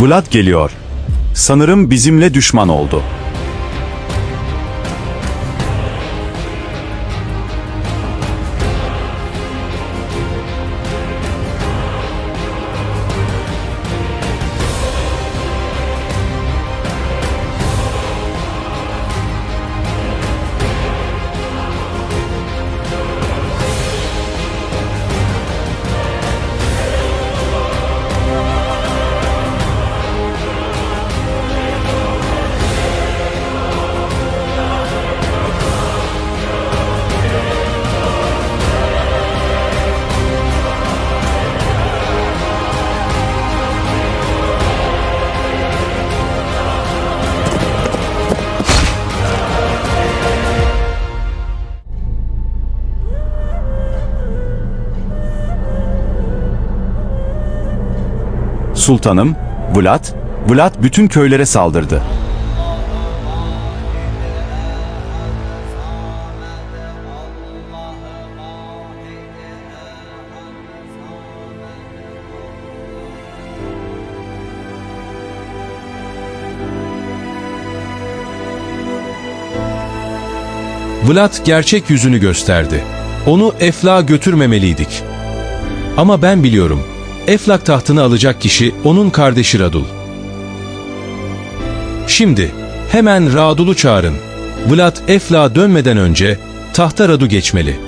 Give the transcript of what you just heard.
Vlad geliyor. Sanırım bizimle düşman oldu. Sultanım, Vlad, Vlad bütün köylere saldırdı. Vlad gerçek yüzünü gösterdi. Onu Eflak'a götürmemeliydik. Ama ben biliyorum. Eflak tahtını alacak kişi onun kardeşi Radul. Şimdi hemen Radul'u çağırın. Vlad Eflak'a dönmeden önce tahta Radu geçmeli.''